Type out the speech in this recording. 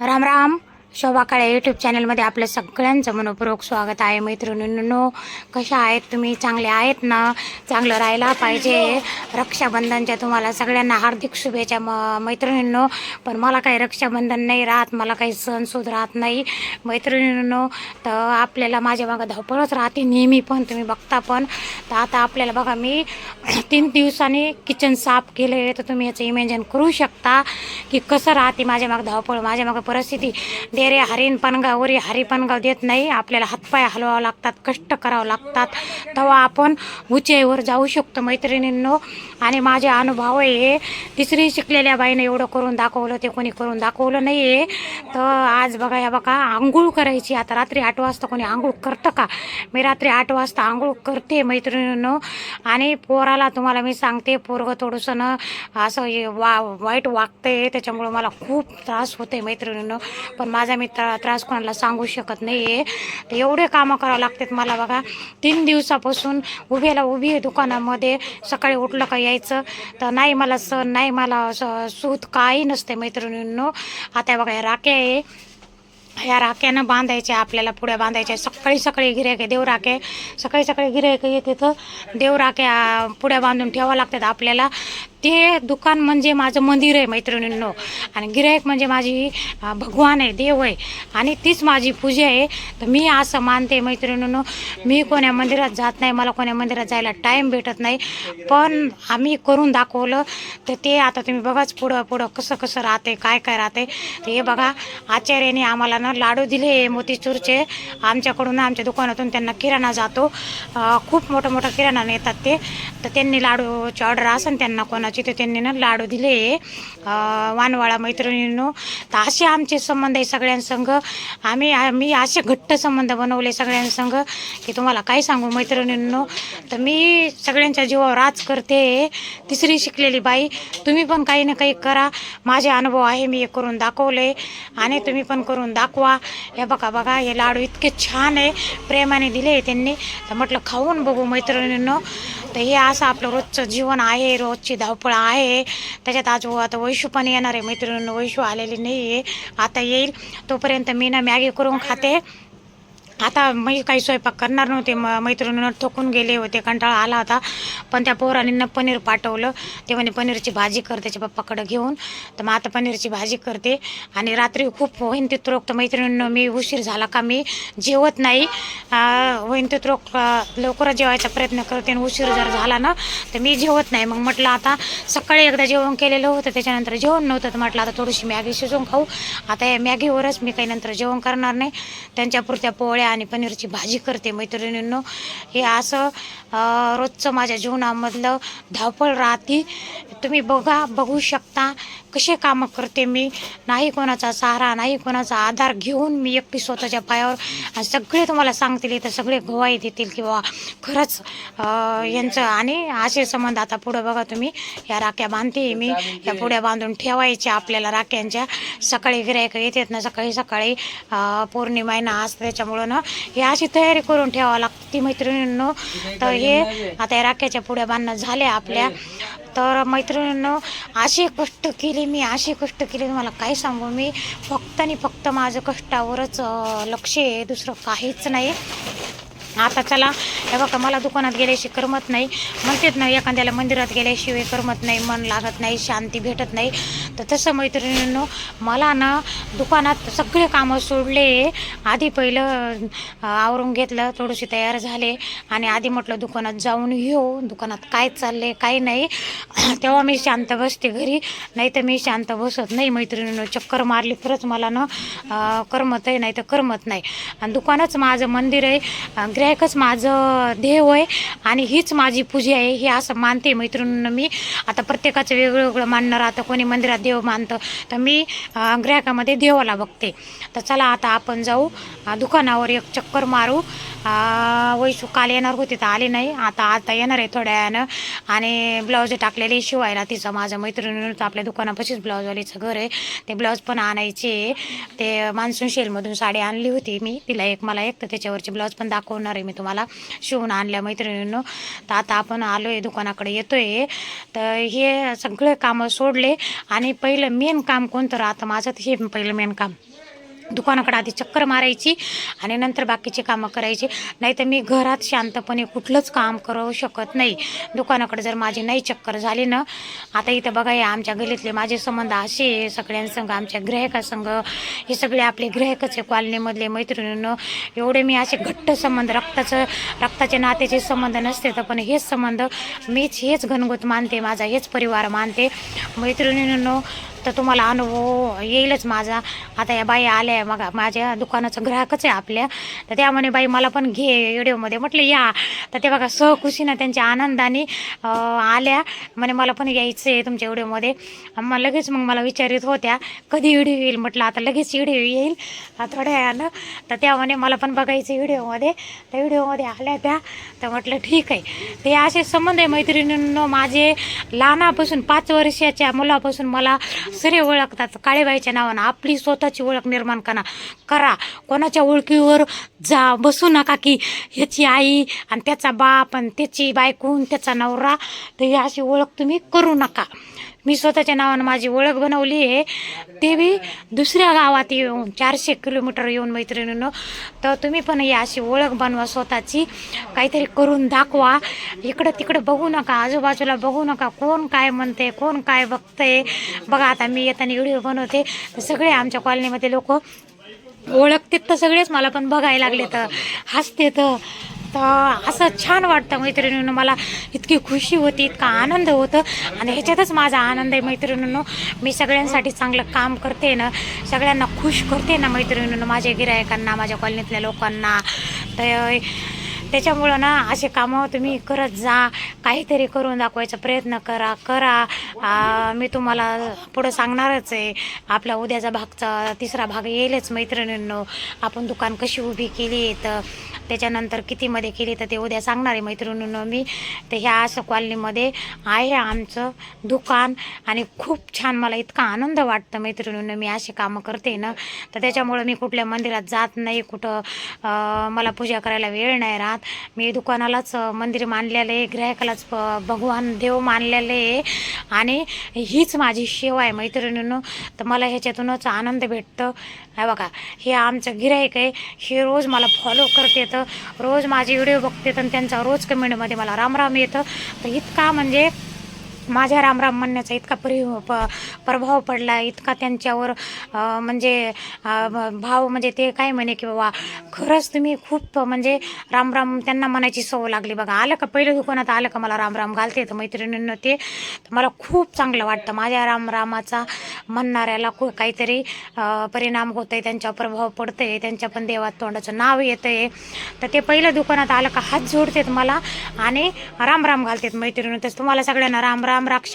Ram Ram. Shobha Kale YouTube चॅनलमध्ये आपल्या सगळ्यांचं मनपूर्वक स्वागत आहे. मैत्रिणींनो कशा आहेत तुम्ही? चांगले आहेत ना? चांगलं राहायला पाहिजे. रक्षाबंधनच्या तुम्हाला सगळ्यांना हार्दिक शुभेच्छा म मैत्रिणींनो. पण मला काही रक्षाबंधन नाही राहत मला काही सणसूद राहत नाही. मैत्रिणींनो तर आपल्याला माझ्या मागं धावपळच राहते नेहमी पण तुम्ही बघता पण. तर आता आपल्याला बघा मी तीन दिवसांनी किचन साफ केले तर तुम्ही याचं इमेजन करू शकता की कसं राहते माझ्या मागं धावपळ माझ्या मागं परिस्थिती. डेरे हरिण पणगाव वरी हरी पणगाव देत नाही. आपल्याला हातपाय हलवावं लागतात कष्ट करावं लागतात. तेव्हा आपण उंचाईवर जाऊ शकतो मैत्रिणींनो. आणि माझे अनुभव आहे तिसरी शिकलेल्या बाईने एवढं करून दाखवलं ते कोणी करून दाखवलं नाही आहे तर आज बघा या बघा आंघोळ करायची. आता रात्री आठ वाजता कोणी आंघोळ करतं का? मी रात्री आठ वाजता आंघोळ करते मैत्रिणींनो. आणि पोराला तुम्हाला मी सांगते पोरगं थोडंसं असं हे वा वाईट वागतंय त्याच्यामुळं मला खूप त्रास होते मैत्रिणींनो. पण माझं मी त्रा त्रास कोणाला सांगू शकत नाही आहे तर एवढे कामं करावं लागतात मला बघा. तीन दिवसापासून उभ्याला उभी आहे दुकानामध्ये. सकाळी उठलं का यायचं. तर नाही मला सण नाही मला स- सूत काही नसते मैत्रिणींनो. आता बघा हे राख्या आहे. या राख्यानं बांधायच्या आपल्याला पुढ्या बांधायच्या सकाळी सकाळी गिऱ्हाईक देव राखे सकाळी सकाळी गिऱ्हाईक येते तर देव राख्या पुढ्या बांधून ठेवावं लागतात आपल्याला. ते दुकान म्हणजे माझं मंदिर आहे मैत्रिणींनो. आणि गिऱ्हाईक म्हणजे माझी भगवान आहे देव आहे. आणि तीच माझी पूजा आहे. तर मी असं मानते मैत्रिणींनो मी कोण्या मंदिरात जात नाही मला कोण्या मंदिरात जायला टाईम भेटत नाही. पण आम्ही करून दाखवलं तर ते आता तुम्ही बघाच पुढं पुढं कसं कसं राहते काय काय राहते तर हे बघा आचार्याने आम्हाला ना लाडू दिले मोतीचूरचे. आमच्याकडून आमच्या दुकानातून त्यांना किराणा जातो. खूप मोठं मोठं किराणा नेतात ते. तर त्यांनी लाडूची ऑर्डर असेल त्यांना कोणाची तर त्यांनी ना लाडू दिले. वानवाळा मैत्रिणींनो तर असे आमचे संबंध आहे सगळ्यांसंग. आम्ही आम्ही असे घट्ट संबंध बनवले सगळ्यांसंग. की तुम्हाला काय सांगू मैत्रिणींनो? तर मी सगळ्यांच्या जीवावर राज करते. तिसरी शिकलेली बाई तुम्ही पण काही ना काही करा. माझे अनुभव आहे मी हे करून दाखवले. आणि तुम्ही पण करून दाखवा. हे बघा बघा हे लाडू इतके छान आहे. प्रेमाने दिले त्यांनी. तर म्हटलं खाऊन बघू मैत्रिणींनो. तर हे असं आपलं रोजचं जीवन आहे रोजची धावपळ आहे. त्याच्यात आज हो, आता वैशू पण येणार आहे मैत्रिणींनो. वैशू आलेली नाही आहे आता येईल. तोपर्यंत मी ना मॅगी करून खाते. आता मी काही स्वयंपाक करणार नव्हते. म मैत्रिणीनं थकून गेले होते कंटाळा आला होता. पण त्या पोरांनी पनीर पाठवलं. ते म्हणे पनीरची भाजी कर त्याच्या पप्पाकडं घेऊन. तर मग आता पनीरची भाजी करते. आणि रात्री खूप वैनतीत रोग तर मैत्रिणीनं मी उशीर झाला का? मी जेवत नाही. अं, रोग लवकरच जेवायचा प्रयत्न करते आणि उशीर जर झाला ना तर मी जेवत नाही. मग म्हटलं आता सकाळी एकदा जेवण केलेलं होतं त्याच्यानंतर जेवण नव्हतं. तर म्हटलं आता थोडीशी मॅगी शिजवून खाऊ. आता या मॅगीवरच मी काही नंतर जेवण करणार नाही. त्यांच्यापुरत्या पोळ्या आणि पनीरची भाजी करते मैत्रिणींनो. हे असं रोजचं माझ्या जीवनामधलं धावपळ राहते. तुम्ही बघा बघू शकता कसे कामं करते मी. नाही कोणाचा सहारा नाही कोणाचा आधार घेऊन मी एकटी स्वतःच्या पायावर आणि सगळे तुम्हाला सांगतील इथं सगळे गोवाही देतील किंवा खरंच यांचं आणि असे संबंध आता पुढं बघा तुम्ही. या राख्या बांधते मी. या पुढ्या बांधून ठेवायच्या आपल्याला राख्यांच्या. सकाळी गिरायक येतात ना सकाळी सकाळी पौर्णिमा ना आज त्याच्यामुळं ना हे अशी तयारी करून ठेवावं लागते. ती मैत्रिणींनो तर हे आता या राख्याच्या पुढ्या बांधणं झाल्या आपल्या. तर मैत्रिणींनो असे कष्ट केले मी असे कष्ट केले तुम्हाला काय सांगू मी? फक्त आणि फक्त माझं कष्टावरच लक्ष आहे दुसरं काहीच नाही. आता चला हे बघा मला दुकानात गेल्याशिवाय करमत नाही. म्हणतात ना एखाद्याला मंदिरात गेल्याशिवाय करमत नाही मन लागत नाही शांती भेटत नाही. तर तसं मैत्रिणींनो मला ना दुकानात सगळे कामं सोडले. आधी पहिलं आवरून घेतलं थोडीशी तयार झाले. आणि आधी म्हटलं दुकानात जाऊन येऊ. दुकानात काय चालले काय नाही. तेव्हा मी शांत बसते घरी. नाही तर मी शांत बसत नाही. मैत्रिणीनं चक्कर मारली तरच मला ना करमत आहे नाही तर करमत नाही. आणि दुकानच माझं मंदिर आहे. ग्राहकच माझं देव आहे. आणि हीच माझी पूजा आहे. हे असं मानते मैत्रिणींना मी. आता प्रत्येकाचं वेगळं वेगळं मानणं राहतं. कोणी मंदिरात देव मानतं. तर मी ग्राहकामध्ये देवाला बघते. तर चला आता आपण जाऊ दुकानावर एक चक्कर मारू. वैशू काल येणार होती तर आली नाही. आता आता येणार आहे थोड्या वेळानं आणि ब्लाऊज टाकलेली शिवायला तिचं माझं मैत्रिणीचं आपल्या दुकानापाशीच ब्लाऊजवालीचं घर आहे. ते ब्लाऊज पण आणायचे. ते मान्सून शेलमधून साडी आणली होती मी. तिला एक मला एक तर त्याच्यावरचे ब्लाऊज पण दाखवणार आहे मी तुम्हाला. शिवून आणल्या मैत्रिणीनं. तर आता आपण आलो आहे दुकानाकडे येतो आहे तर हे सगळे कामं सोडले. आणि पहिलं मेन काम कोणतं राहतं? माझं तर हे पहिलं मेन काम. दुकानाकडे आधी चक्कर मारायची आणि नंतर बाकीची कामं करायची. नाही तर मी घरात शांतपणे कुठलंच काम करू शकत नाही. दुकानाकडे जर माझी नाही चक्कर झाली ना आता इथं बघा या आमच्या गलीतले माझे संबंध असे सगळ्यांसंग आमच्या ग्राहकासंग हे सगळे आपले ग्राहकच आहे कॉलनीमधले मैत्रिणीनं. एवढे मी असे घट्ट संबंध रक्ताचं रक्ताचे नात्याचे संबंध नसते तर पण हेच संबंध मीच हेच घनगुत मानते माझा हेच परिवार मानते. मैत्रिणीनं तर तुम्हाला अनुभव येईलच माझा. आता या बाई आल्या मग माझ्या दुकानाचं ग्राहकच आहे आपल्या. तर त्या म्हणे बाई मला पण घे व्हिडिओमध्ये. म्हटलं या. तर ते बघा सहखुशीनं त्यांच्या आनंदाने आल्या. म्हणे मला पण यायचं आहे तुमच्या व्हिडिओमध्ये. मग लगेच मग मला विचारित होत्या कधी व्हिडिओ येईल? म्हटलं आता लगेच व्हिडिओ येईल थोड्या वेळानं तर त्या म्हणे मला पण बघायचं व्हिडिओमध्ये. त्या व्हिडिओमध्ये आल्या त्या. तर म्हटलं ठीक आहे. ते असे संबंध आहे मैत्रिणींनो माझे. लहानापासून पाच वर्षाच्या मुलापासून मला सरे ओळखतात. काळेबाईच्या नावानं आपली स्वतःची ओळख निर्माण करा. करा. कोणाच्या ओळखीवर जा. बसू नका की ह्याची आई आणि त्याचा बाप आणि त्याची बायकून त्याचा नवरा. तर ही अशी ओळख तुम्ही करू नका. मी स्वतःच्या नावानं माझी ओळख बनवली आहे. ते बी दुसऱ्या गावात येऊन चारशे किलोमीटर येऊन मैत्रिणीनं. तर तुम्ही पण या अशी ओळख बनवा स्वतःची. काहीतरी करून दाखवा. इकडं तिकडं बघू नका आजूबाजूला बघू नका. कोण काय म्हणते कोण काय बघतंय. बघा आता मी येताना व्हिडिओ बनवते. सगळे आमच्या कॉलनीमध्ये लोक ओळखतेत तर सगळेच मला पण बघायला लागले तर हसते तर तर असं छान वाटतं मैत्रिणीनं. मला इतकी खुशी होती इतका आनंद होतं. आणि ह्याच्यातच माझा आनंद आहे मैत्रिणीनं. मी सगळ्यांसाठी चांगलं काम करते ना सगळ्यांना खुश करते ना मैत्रिणीनं माझ्या गिरायकांना माझ्या कॉलनीतल्या लोकांना. तर त्याच्यामुळं ना असे कामं तुम्ही करत जा काहीतरी करून दाखवायचा प्रयत्न करा करा. आ, मी तुम्हाला पुढं सांगणारच आहे. आपला उद्याचा भागचा तिसरा भाग येईलच मैत्रिणींनो. आपण दुकान कशी उभी केली तर त्याच्यानंतर कितीमध्ये केली तर ते उद्या सांगणार आहे मैत्रिणीनं मी. तर ह्या असं कॉलनीमध्ये आहे आमचं दुकान आणि खूप छान मला इतका आनंद वाटतं मैत्रिणीनं मी असे कामं करते ना. तर त्याच्यामुळं मी कुठल्या मंदिरात जात नाही कुठं मला पूजा करायला वेळ नाही राहत. मी दुकानालाच मंदिर मानलेलं आहे ग्राहकालाच प- भगवान देव मानलेलं आहे. आणि हीच माझी सेवा आहे मैत्रिणीनं. तर मला ह्याच्यातूनच आनंद भेटतं. हे बघा हे आमचं गिराईक आहे. हे रोज मला फॉलो करते येतं. रोज माझे व्हिडिओ बघते आणि त्यांचा रोज कमेंटमध्ये मला रामराम येतं. तर इतका म्हणजे माझ्या रामराम म्हणण्याचा इतका परि प प्रभाव पडला इतका त्यांच्यावर म्हणजे भाव म्हणजे ते काय म्हणे की बाबा खरंच तुम्ही खूप म्हणजे रामराम त्यांना म्हणायची सवय लागली बघा. आलं का पहिलं दुकानात आलं का मला रामराम घालते तर मैत्रिणींना ते तर मला खूप चांगलं वाटतं. माझ्या रामरामाचा म्हणणाऱ्याला खूप काहीतरी परिणाम होत आहे त्यांच्यावर प्रभाव पडतं आहे त्यांच्या पण देवात तोंडाचं नाव येतं आहे तर ते पहिलं दुकानात आलं का हात जोडतात मला आणि राम राम घालतात मैत्रिणी तर तुम्हाला सगळ्यांना राम राम राक्षा